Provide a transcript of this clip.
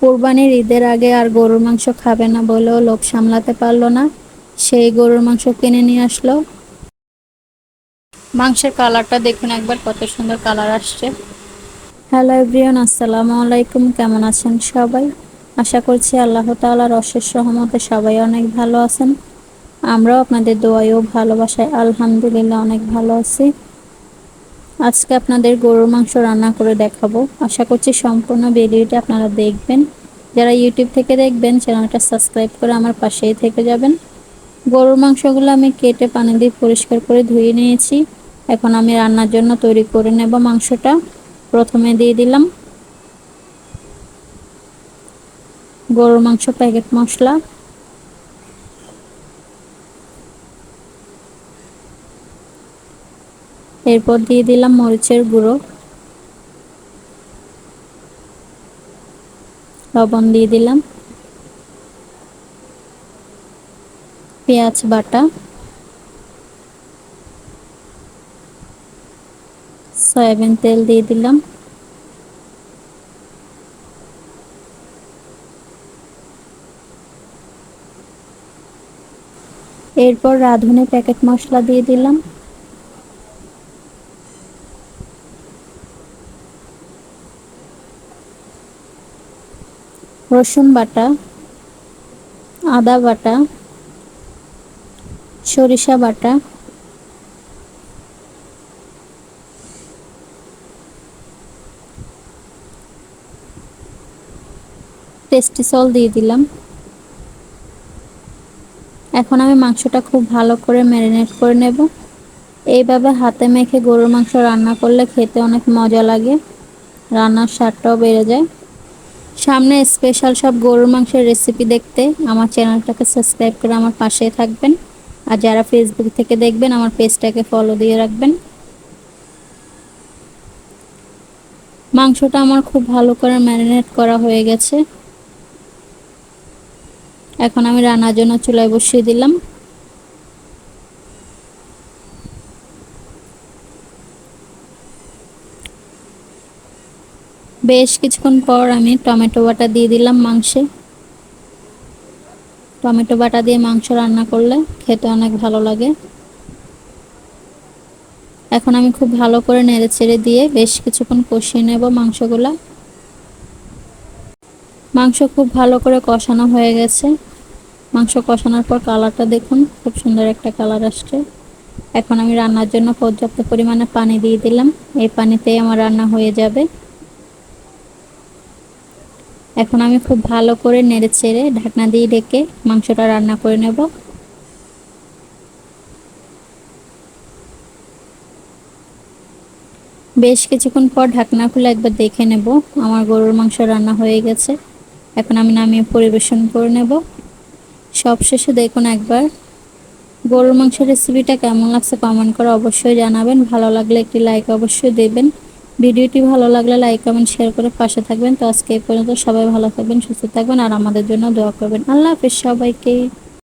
কোরবানির ঈদের আগে আর গরুর মাংস খাবে না বলেও লোভ সামলাতে পারল না। সেই গরুর মাংস কিনে নিয়ে আসলো। মাংসের কালারটা দেখুন একবার, কত সুন্দর কালার আসছে। হ্যালো এভরিওয়ান, আসসালামু আলাইকুম, কেমন আছেন সবাই? আশা করছি আল্লাহ তাআলার অশেষ সহমতে সবাই অনেক ভালো আছেন। আমরাও আপনাদের দোয়াই ও ভালোবাসায় আলহামদুলিল্লাহ অনেক ভালো আছি। আজকে আপনাদের গরুর মাংস রান্না করে দেখাবো। আশা করছি সম্পূর্ণ ভিডিওটি আপনারা দেখবেন। যারা ইউটিউব থেকে দেখবেন, চ্যানেলটা সাবস্ক্রাইব করে আমার পাশেই থেকে যাবেন। গরুর মাংসগুলো আমি কেটে পানি দিয়ে পরিষ্কার করে ধুয়ে নিয়েছি। এখন আমি রান্নার জন্য তৈরি করে নেব মাংসটা। প্রথমে দিয়ে দিলাম গরুর মাংস প্যাকেট মশলা। এরপর দিয়ে দিলাম মরিচের গুঁড়ো। লবণ দিয়ে দিলাম। পেঁয়াজ বাটা। সয়াবিন তেল দিয়ে দিলাম। এরপর রাঁধুনি প্যাকেট মশলা দিয়ে দিলাম। রসুন বাটা, আদা বাটা, সরিষা বাটা টেস্টি সল দিয়ে দিলাম। এখন আমি মাংসটা খুব ভালো করে ম্যারিনেট করে নেব। এইভাবে হাতে মেখে গরুর মাংস রান্না করলে খেতে অনেক মজা লাগে। রান্নার স্বাদটাও বেড়ে যায়। সামনে স্পেশাল সব গরুর মাংসের রেসিপি দেখতে আমার চ্যানেলটাকে সাবস্ক্রাইব করে আমার পাশে থাকবেন। আর যারা ফেসবুক থেকে দেখবেন, আমার পেজটাকে ফলো দিয়ে রাখবেন। মাংসটা আমার খুব ভালো করে ম্যারিনেট করা হয়ে গেছে। এখন আমি রান্নার জন্য চুলায় বসিয়ে দিলাম। বেশ কিছুক্ষণ পর আমি টমেটো বাটা দিয়ে দিলাম মাংসে। টমেটো বাটা দিয়ে মাংস রান্না করলে খেতে অনেক ভালো লাগে। এখন আমি খুব ভালো করে নেড়ে চেড়ে দিয়ে বেশ কিছুক্ষণ কষিয়ে নেব মাংসগুলা। মাংস খুব ভালো করে কষানো হয়ে গেছে। মাংস কষানোর পর কালারটা দেখুন, খুব সুন্দর একটা কালার আসছে। এখন আমি রান্নার জন্য পর্যাপ্ত পরিমাণে পানি দিয়ে দিলাম। এই পানিতেই আমার রান্না হয়ে যাবে। এখন আমি খুব ভালো করে নেড়ে চেড়ে ঢাকনা দিয়ে ডেকে মাংসটা রান্না করে নেব। বেশ কিছুক্ষণ পর ঢাকনা খুলে একবার দেখে নেব, আমার গরুর মাংস রান্না হয়ে গেছে। এখন আমি নামিয়ে পরিবেশন করে নেব। সবশেষে দেখুন একবার গরুর মাংসের রেসিপিটা কেমন লাগছে কমেন্ট করে অবশ্যই জানাবেন। ভালো লাগলে একটি লাইক অবশ্যই দেবেন। ভিডিওটি ভালো লাগলে লাইক কমেন্ট শেয়ার করে পাশে থাকবেন। তো আজকে এই পর্যন্ত সবাই ভালো থাকবেন, সুস্থ থাকবেন, আর আমাদের জন্য দোয়া করবেন। আল্লাহ হাফিজ সবাইকে।